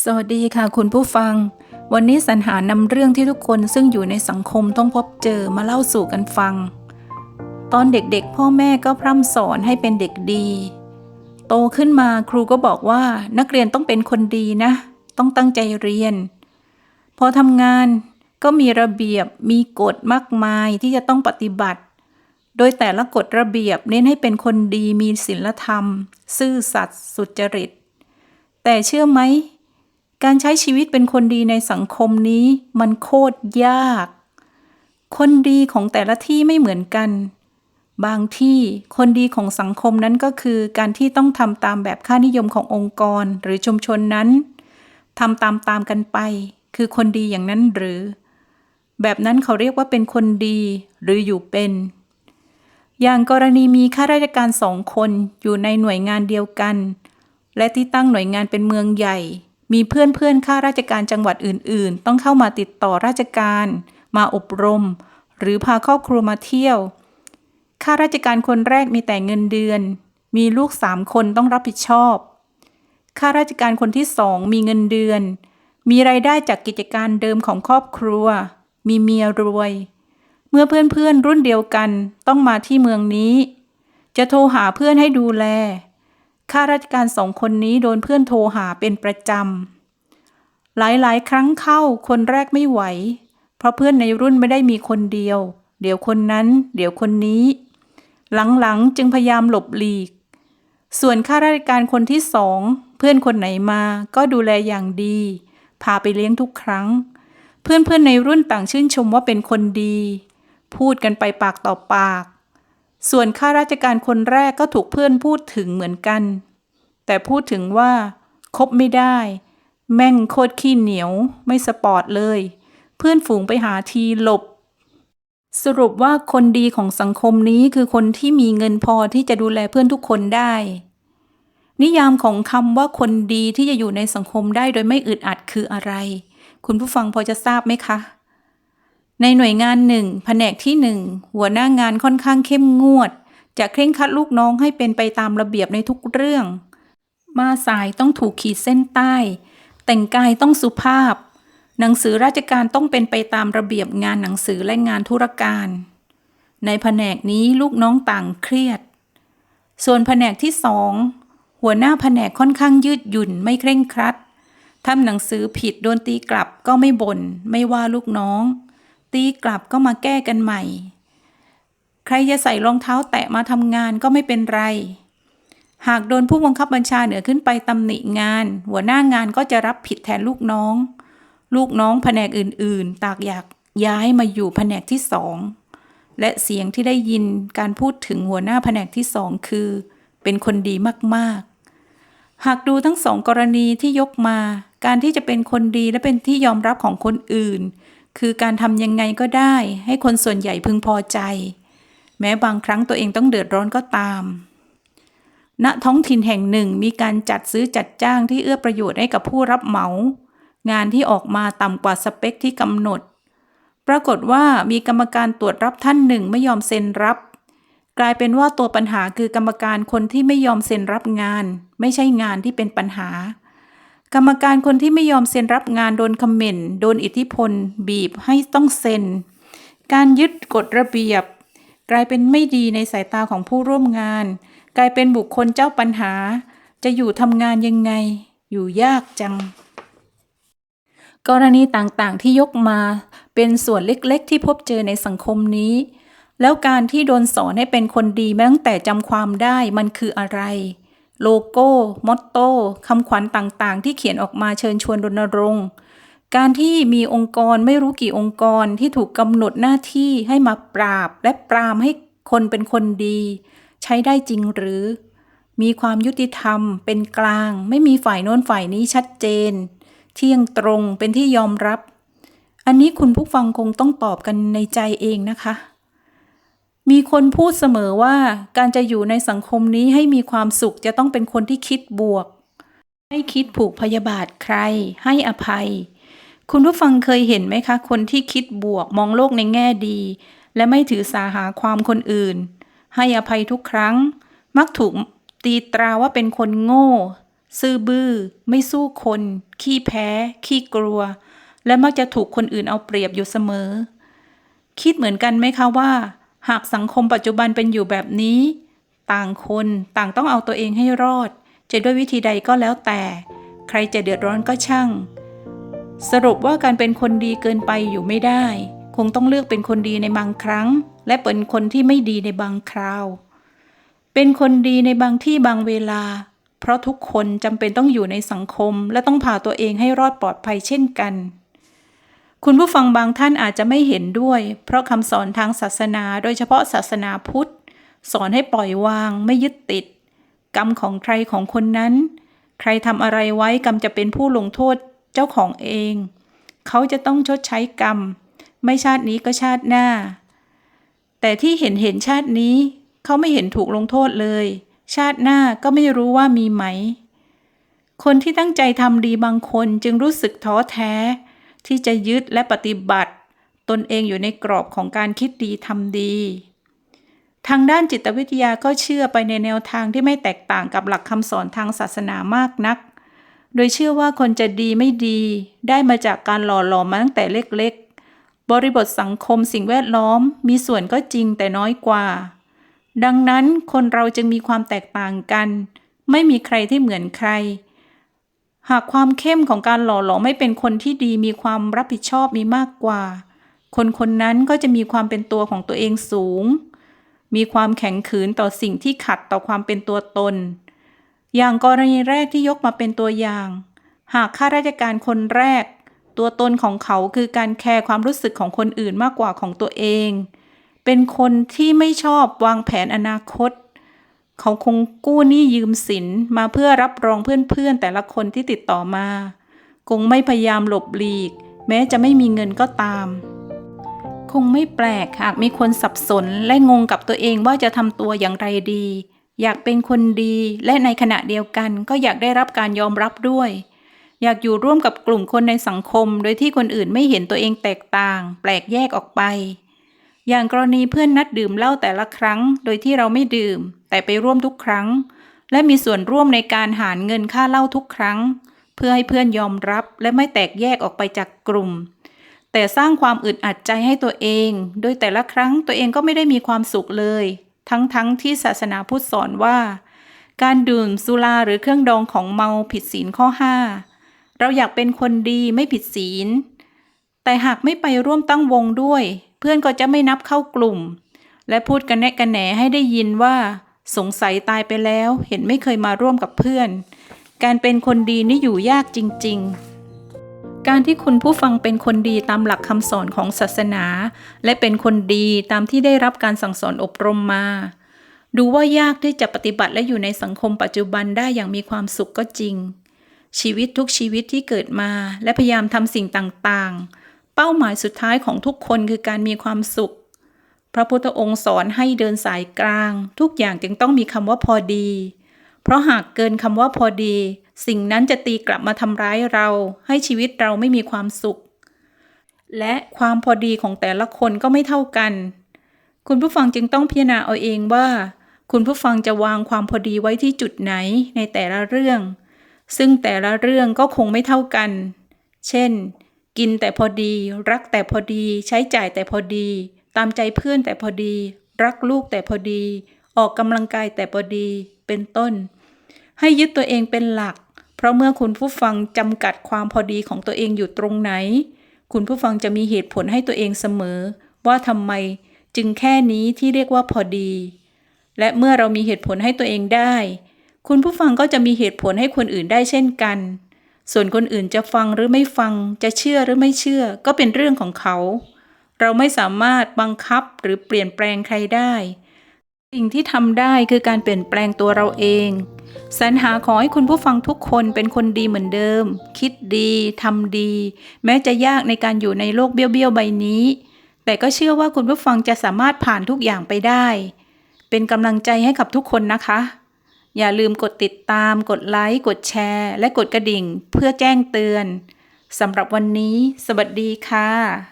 สวัสดีค่ะคุณผู้ฟัง วันนี้สรรหานำเรื่องที่ทุกคนซึ่งอยู่ในสังคมต้องพบเจอมาเล่าสู่กันฟัง ตอนเด็กๆ พ่อแม่ก็พร่ำสอนให้เป็นเด็กดี โตขึ้นมาครูก็บอกว่านักเรียนต้องเป็นคนดีนะ ต้องตั้งใจเรียน พอทำงานก็มีระเบียบมีกฎมากมายที่จะต้องปฏิบัติ โดยแต่ละกฎระเบียบเน้นให้เป็นคนดีมีศีลธรรม ซื่อสัตย์สุจริต แต่เชื่อไหม การใช้ชีวิตเป็นคนดีในสังคมนี้มันโคตรยาก คนดีของแต่ละที่ไม่เหมือนกัน บางที่คนดีของสังคมนั้นก็คือ การที่ต้องทำตามแบบค่านิยมขององค์กรหรือชุมชนนั้นทำตามตามกันไป คือคนดีอย่างนั้นหรือ แบบนั้นเขาเรียกว่าเป็นคนดีหรืออยู่เป็น อย่างกรณีมีข้าราชการสองคนอยู่ในหน่วยงานเดียวกัน และที่ตั้งหน่วยงานเป็นเมืองใหญ่ มีเพื่อนเพื่อนข้าราชการจังหวัดอื่น ๆ ต้องเข้ามาติดต่อราชการ มาอบรม หรือพาครอบครัวมาเที่ยว ข้าราชการคนแรกมีแต่เงินเดือน มีลูกสามคนต้องรับผิดชอบ ข้าราชการคนที่สองมีเงินเดือน มีรายได้จากกิจการเดิมของครอบครัว มีเมียรวย เมื่อเพื่อนๆรุ่นเดียวกันต้องมาที่เมืองนี้ จะโทรหาเพื่อนให้ดูแล ข้าราชการสองคนนี้โดนเพื่อนโทรหาเป็นประจำ หลายๆ ครั้งเข้าคนแรกไม่ไหว เพราะเพื่อนในรุ่นไม่ได้มีคนเดียว เดี๋ยวคนนั้น เดี๋ยวคนนี้ หลังๆจึงพยายามหลบหลีก ส่วนข้าราชการคนที่สอง เพื่อนคนไหนมาก็ดูแลอย่างดี พาไปเลี้ยงทุกครั้ง เพื่อนๆในรุ่นต่างชื่นชมว่าเป็นคนดี พูดกันไปปากต่อปาก ส่วนข้าราชการคนแรกก็ถูกเพื่อนพูดถึงเหมือนกัน แต่พูดถึงว่าคบไม่ได้ แม่งโคตรขี้เหนียว ไม่สปอร์ตเลย เพื่อนฝูงไปหาทีหลบ สรุปว่าคนดีของสังคมนี้คือคนที่มีเงินพอที่จะดูแลเพื่อนทุกคนได้ นิยามของคำว่าคนดีที่จะอยู่ในสังคมได้โดยไม่อึดอัดคืออะไร คุณผู้ฟังพอจะทราบไหมคะ ในหน่วยงานหนึ่งแผนกที่หนึ่งหัวหน้างานค่อนข้างเข้มงวด จะเคร่งครัดลูกน้องให้เป็นไปตามระเบียบในทุกเรื่อง มาสายต้องถูกขีดเส้นใต้ แต่งกายต้องสุภาพ หนังสือราชการต้องเป็นไปตามระเบียบงานหนังสือและงานธุรการ ในแผนกนี้ลูกน้องต่างเครียด ส่วนแผนกที่สองหัวหน้าแผนกค่อนข้างยืดหยุ่นไม่เคร่งครัดทำหนังสือผิดโดนตีกลับก็ไม่บน่นไม่ว่าลูกน้อง ตีกลับก็มาแก้กันใหม่ ใครจะใส่รองเท้าแตะมาทำงานก็ไม่เป็นไร หากโดนผู้บังคับบัญชาเหนือขึ้นไปตำหนิงาน หัวหน้างานก็จะรับผิดแทนลูกน้อง ลูกน้องแผนกอื่นๆ ตากอยากย้ายมาอยู่แผนกที่สองและเสียงที่ได้ยินการพูดถึงหัวหน้าแผนกที่สองคือ เป็นคนดีมากๆ หากดูทั้งสองกรณีที่ยกมา การที่จะเป็นคนดีและเป็นที่ยอมรับของคนอื่น คือการทำยังไงก็ได้ ให้คนส่วนใหญ่พึงพอใจ แม้บางครั้งตัวเองต้องเดือดร้อนก็ตาม ณท้องถิ่นแห่งหนึ่งมีการจัดซื้อจัดจ้างที่เอื้อประโยชน์ให้กับผู้รับเหมา งานที่ออกมาต่ำกว่าสเปคที่กำหนด ปรากฏว่ามีกรรมการตรวจรับท่านหนึ่งไม่ยอมเซ็นรับ กลายเป็นว่าตัวปัญหาคือกรรมการคนที่ไม่ยอมเซ็นรับงาน ไม่ใช่งานที่เป็นปัญหา กรรมการคนที่ไม่ยอมเซ็นรับงานโดนคอมเมนต์โดนอิทธิพล บีบให้ต้องเซ็น การยึดกฎระเบียบ กลายเป็นไม่ดีในสายตาของผู้ร่วมงาน กลายเป็นบุคคลเจ้าปัญหา จะอยู่ทำงานยังไง อยู่ยากจัง กรณีต่างๆที่ยกมาเป็นส่วนเล็กๆ ที่พบเจอในสังคมนี้ แล้วการที่โดนสอนให้เป็นคนดีมาตั้งแต่จำความได้มันคืออะไร โลโก้ มอตโต้คำขวัญต่างๆ ที่เขียนออกมาเชิญชวนรณรงค์การที่มีองค์กรไม่รู้กี่องค์กรที่ถูกกำหนดหน้าที่ให้มาปราบและปรามให้คนเป็นคนดี ใช้ได้จริงหรือ มีความยุติธรรม เป็นกลาง ไม่มีฝ่ายโน้นฝ่ายนี้ชัดเจน เที่ยงตรงเป็นที่ยอมรับ อันนี้คุณผู้ฟังคงต้องตอบกันในใจเองนะคะ มีคนพูดเสมอว่าการจะอยู่ในสังคมนี้ให้มีความสุขจะต้องเป็นคนที่คิดบวก ไม่คิดผูกพยาบาทใคร ให้อภัย คุณผู้ฟังเคยเห็นไหมคะ คนที่คิดบวกมองโลกในแง่ดี และไม่ถือสาหาความคนอื่น ให้อภัยทุกครั้ง มักถูกตีตราว่าเป็นคนโง่ ซื่อบื้อ ไม่สู้คน ขี้แพ้ ขี้กลัว และมักจะถูกคนอื่นเอาเปรียบอยู่เสมอ คิดเหมือนกันไหมคะว่า หากสังคมปัจจุบันเป็นอยู่แบบนี้ ต่างคนต่างต้องเอาตัวเองให้รอด จะด้วยวิธีใดก็แล้วแต่ ใครจะเดือดร้อนก็ช่าง สรุปว่าการเป็นคนดีเกินไปอยู่ไม่ได้ คงต้องเลือกเป็นคนดีในบางครั้ง และเป็นคนที่ไม่ดีในบางคราว เป็นคนดีในบางที่บางเวลา เพราะทุกคนจำเป็นต้องอยู่ในสังคม และต้องผ่าตัวเองให้รอดปลอดภัยเช่นกัน คุณผู้ฟังบางท่านอาจจะไม่เห็นด้วย เพราะคำสอนทางศาสนา โดยเฉพาะศาสนาพุทธ สอนให้ปล่อยวางไม่ยึดติด กรรมของใครของคนนั้น ใครทำอะไรไว้กรรมจะเป็นผู้ลงโทษเจ้าของเอง เขาจะต้องชดใช้กรรม ไม่ชาตินี้ก็ชาติหน้า แต่ที่เห็นเห็นชาตินี้ เขาไม่เห็นถูกลงโทษเลย ชาติหน้าก็ไม่รู้ว่ามีไหม คนที่ตั้งใจทำดีบางคนจึงรู้สึกท้อแท้ ที่จะยึดและปฏิบัติ ตนเองอยู่ในกรอบของการคิดดีทำดี ทางด้านจิตวิทยาก็เชื่อไปในแนวทางที่ไม่แตกต่างกับหลักคำสอนทางศาสนามากนัก โดยเชื่อว่าคนจะดีไม่ดี ได้มาจากการหล่อหลอมมาตั้งแต่เล็กๆ บริบทสังคมสิ่งแวดล้อมมีส่วนก็จริงแต่น้อยกว่า ดังนั้นคนเราจึงมีความแตกต่างกัน ไม่มีใครที่เหมือนใคร หากความเข้มของการหล่อหลอมไม่เป็นคนที่ดีมีความรับผิดชอบมีมากกว่า คนคนนั้นก็จะมีความเป็นตัวของตัวเองสูง มีความแข็งขืนต่อสิ่งที่ขัดต่อความเป็นตัวตน อย่างกรณีแรกที่ยกมาเป็นตัวอย่าง หากข้าราชการคนแรก ตัวตนของเขาคือการแคร์ความรู้สึกของคนอื่นมากกว่าของตัวเอง เป็นคนที่ไม่ชอบวางแผนอนาคต เขาคงกู้หนี้ยืมสินมาเพื่อรับรองเพื่อนๆแต่ละคนที่ติดต่อมา คงไม่พยายามหลบหลีก แม้จะไม่มีเงินก็ตาม คงไม่แปลกหากมีคนสับสนและงงกับตัวเองว่าจะทำตัวอย่างไรดี อยากเป็นคนดีและในขณะเดียวกันก็อยากได้รับการยอมรับด้วย อยากอยู่ร่วมกับกลุ่มคนในสังคม โดยที่คนอื่นไม่เห็นตัวเองแตกต่าง แปลกแยกออกไป อย่างกรณีเพื่อนนัดดื่มเหล้าแต่ละครั้ง โดยที่เราไม่ดื่ม แต่ไปร่วมทุกครั้ง และมีส่วนร่วมในการหารเงินค่าเหล้าทุกครั้ง เพื่อให้เพื่อนยอมรับและไม่แตกแยกออกไปจากกลุ่ม แต่สร้างความอึดอัดใจให้ตัวเอง โดยแต่ละครั้งตัวเองก็ไม่ได้มีความสุขเลย ทั้งๆทที่ศาสนาพุทธสอนว่า การดื่มสุราหรือเครื่องดองของเมาผิดศีลข้อ 5 เราอยากเป็นคนดีไม่ผิดศีลแต่หากไม่ไปร่วมตั้งวงด้วย เพื่อนก็จะไม่นับเข้ากลุ่ม และพูดกันแนะกันแหนให้ได้ยินว่า สงสัยตายไปแล้ว เห็นไม่เคยมาร่วมกับเพื่อน การเป็นคนดีนี่อยู่ยากจริง ๆ การที่คุณผู้ฟังเป็นคนดีตามหลักคำสอนของศาสนา และเป็นคนดีตามที่ได้รับการสั่งสอนอบรมมา ดูว่ายากที่จะปฏิบัติและอยู่ในสังคมปัจจุบันได้อย่างมีความสุขก็จริงชีวิตทุกชีวิตที่เกิดมาและพยายามทำสิ่งต่างๆ เป้าหมายสุดท้ายของทุกคนคือการมีความสุข พระพุทธองค์สอนให้เดินสายกลาง ทุกอย่างจึงต้องมีคำว่าพอดี เพราะหากเกินคำว่าพอดี สิ่งนั้นจะตีกลับมาทำร้ายเรา ให้ชีวิตเราไม่มีความสุข และความพอดีของแต่ละคนก็ไม่เท่ากัน คุณผู้ฟังจึงต้องพิจารณาเอาเองว่า คุณผู้ฟังจะวางความพอดีไว้ที่จุดไหนในแต่ละเรื่อง ซึ่งแต่ละเรื่องก็คงไม่เท่ากัน เช่น กินแต่พอดี รักแต่พอดี ใช้จ่ายแต่พอดี ตามใจเพื่อนแต่พอดี รักลูกแต่พอดี ออกกำลังกายแต่พอดี เป็นต้น ให้ยึดตัวเองเป็นหลัก เพราะเมื่อคุณผู้ฟังจำกัดความพอดีของตัวเองอยู่ตรงไหน คุณผู้ฟังจะมีเหตุผลให้ตัวเองเสมอ ว่าทำไมจึงแค่นี้ที่เรียกว่าพอดี และเมื่อเรามีเหตุผลให้ตัวเองได้ คุณผู้ฟังก็จะมีเหตุผลให้คนอื่นได้เช่นกัน ส่วนคนอื่นจะฟังหรือไม่ฟังจะเชื่อหรือไม่เชื่อ ก็เป็นเรื่องของเขา เราไม่สามารถบังคับหรือเปลี่ยนแปลงใครได้ สิ่งที่ทำได้คือการเปลี่ยนแปลงตัวเราเองสรรหาขอให้คุณผู้ฟังทุกคนเป็นคนดีเหมือนเดิม คิดดีทำดี แม้จะยากในการอยู่ในโลกเบี้ยวๆใบนี้ แต่ก็เชื่อว่าคุณผู้ฟังจะสามารถผ่านทุกอย่างไปได้ เป็นกำลังใจให้กับทุกคนนะคะ อย่าลืมกดติดตาม กดไลค์ กดแชร์ และกดกระดิ่งเพื่อแจ้งเตือน สำหรับวันนี้ สวัสดีค่ะ